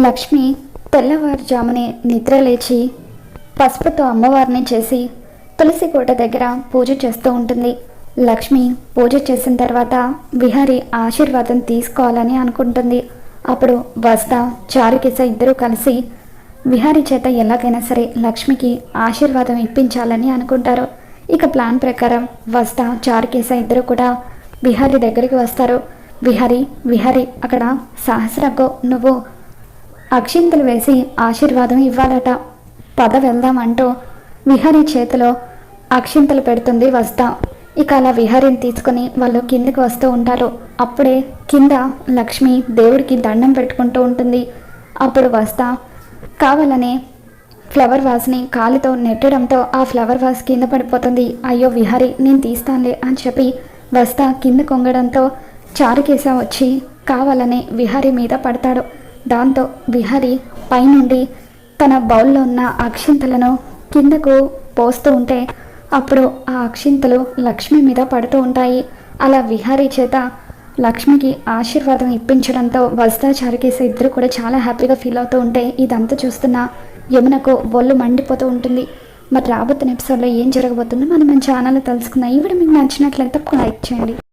లక్ష్మి తెల్లవారుజామునే నిద్ర లేచి పసుపుతో అమ్మవారిని చేసి తులసి కోట దగ్గర పూజ చేస్తూ ఉంటుంది. లక్ష్మి పూజ చేసిన తర్వాత విహారి ఆశీర్వాదం తీసుకోవాలని అనుకుంటుంది. అప్పుడు వస్తా చారుకేస ఇద్దరూ కలిసి విహారి చేత ఎలాగైనా సరే లక్ష్మికి ఆశీర్వాదం ఇప్పించాలని అనుకుంటారు. ఇక ప్లాన్ ప్రకారం వస్తా చారుకేస ఇద్దరు కూడా విహారి దగ్గరికి వస్తారు. విహారి విహారి అక్కడ సహస్రగో నువ్వు అక్షింతలు వేసి ఆశీర్వాదం ఇవ్వాలట. పద వెళ్దాం అంటూ చేతిలో అక్షింతలు పెడుతుంది వస్తా. ఇక అలా విహారిని తీసుకొని వాళ్ళు కిందకి వస్తూ ఉంటారు. అప్పుడే కింద లక్ష్మి దేవుడికి దండం పెట్టుకుంటూ ఉంటుంది. అప్పుడు వస్తా కావాలనే ఫ్లవర్ వాస్ని కాలుతో నెట్టడంతో ఆ ఫ్లవర్ వాస్ కింద పడిపోతుంది. అయ్యో విహారి నేను తీస్తానులే అని చెప్పి వస్తా కింద కొంగడంతో చారుకేశ వచ్చి కావాలనే విహారి మీద పడతాడు. దాంతో విహారీ పైనుండి తన బౌల్లో ఉన్న అక్షింతలను కిందకు పోస్తూ ఉంటే అప్పుడు ఆ అక్షింతలు లక్ష్మి మీద పడుతూ ఉంటాయి. అలా విహారీ చేత లక్ష్మికి ఆశీర్వాదం ఇప్పించడంతో వస్తా ఇద్దరు కూడా చాలా హ్యాపీగా ఫీల్ అవుతూ ఉంటే ఇదంతా చూస్తున్న యమునకు ఒళ్ళు మండిపోతూ ఉంటుంది. మరి రాబోతున్న ఎపిసోడ్లో ఏం జరగబోతుందో మనం మన ఛానల్లో తెలుసుకుందాం. ఈ వీడియో మీకు నచ్చినట్లయితే తప్పకుండా లైక్ చేయండి.